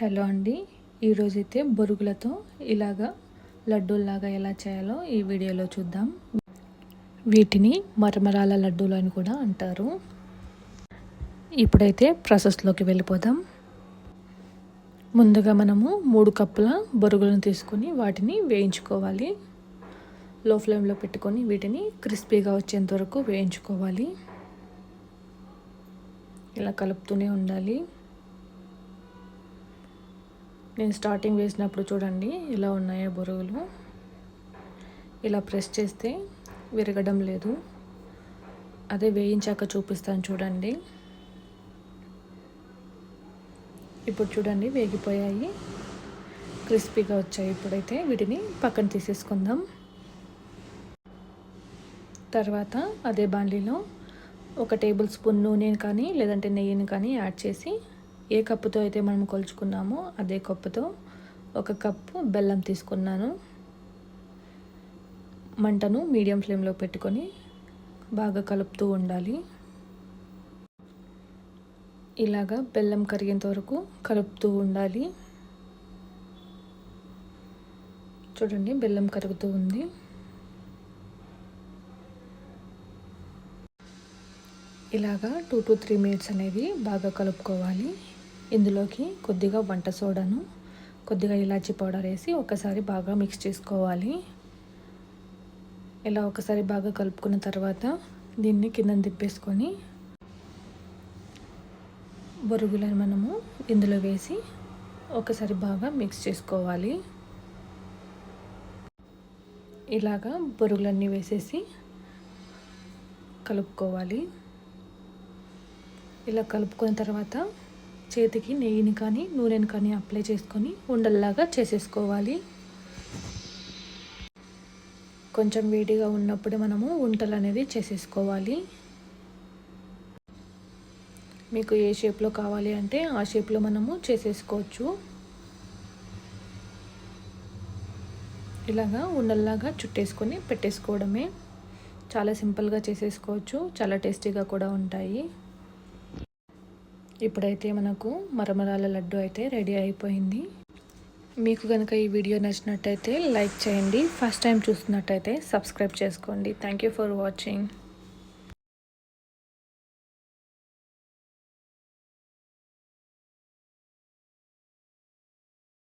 Hello అండి. ఈరోజైతే బొరుగులతో ఇలాగా లడ్డూల్లాగా ఎలా చేయాలో ఈ వీడియోలో చూద్దాం. వీటిని మరమరాల లడ్డూలు అని కూడా అంటారు. ఇప్పుడైతే ప్రాసెస్లోకి వెళ్ళిపోదాం. ముందుగా మనము మూడు కప్పుల బొరుగులను తీసుకొని వాటిని వేయించుకోవాలి. లో ఫ్లేమ్లో పెట్టుకొని వీటిని క్రిస్పీగా వచ్చేంత వరకు వేయించుకోవాలి. ఇలా కలుపుతూనే ఉండాలి. నేను స్టార్టింగ్ వేసినప్పుడు చూడండి ఇలా ఉన్నాయో బొరుగులు ఇలా ప్రెస్ చేస్తే విరగడం లేదు. అదే వేయించాక చూపిస్తాను చూడండి. ఇప్పుడు చూడండి వేగిపోయాయి. క్రిస్పీగా వచ్చాయి ఇప్పుడైతే. వీటిని పక్కన తీసేసుకుందాం. తర్వాత అదే బాండీలో ఒక టేబుల్ స్పూన్ నూనెని కానీ లేదంటే నెయ్యిని కానీ యాడ్ చేసి ఏ కప్పుతో అయితే మనం కొలుచుకున్నామో అదే కప్పుతో ఒక కప్పు బెల్లం తీసుకున్నాను. మంటను మీడియం ఫ్లేమ్లో పెట్టుకొని బాగా కలుపుతూ ఉండాలి. ఇలాగా బెల్లం కరిగేంత వరకు కలుపుతూ ఉండాలి. చూడండి బెల్లం కరుగుతూ ఉంది. ఇలాగా టూ టు త్రీ మినిట్స్ అనేది బాగా కలుపుకోవాలి. ఇందులోకి కొద్దిగా వంట సోడాను కొద్దిగా ఇలాచీ పౌడర్ వేసి ఒకసారి బాగా మిక్స్ చేసుకోవాలి. ఇలా ఒకసారి బాగా కలుపుకున్న తర్వాత దీన్ని కింద తిప్పేసుకొని బొరుగులను మనము ఇందులో వేసి ఒకసారి బాగా మిక్స్ చేసుకోవాలి. ఇలాగా బొరుగులన్నీ వేసేసి కలుపుకోవాలి. ఇలా కలుపుకున్న తర్వాత చేతికి నెయ్యిని కానీ నూనెని కానీ అప్లై చేసుకొని ఉండల్లాగా చేసేసుకోవాలి. కొంచెం వేడిగా ఉన్నప్పుడు మనము వంటలు అనేది చేసేసుకోవాలి. మీకు ఏ షేప్లో కావాలి అంటే ఆ షేప్లో మనము చేసేసుకోవచ్చు. ఇలాగా ఉండల్లాగా చుట్టేసుకొని పెట్టేసుకోవడమే. చాలా సింపుల్గా చేసేసుకోవచ్చు. చాలా టేస్టీగా కూడా ఉంటాయి. ఇప్పుడైతే మనకు మరమరాల లడ్డు అయితే రెడీ అయిపోయింది. మీకు కనుక ఈ వీడియో నచ్చినట్టయితే లైక్ చేయండి. ఫస్ట్ టైం చూస్తున్నట్టయితే సబ్స్క్రైబ్ చేసుకోండి. Thank you for watching.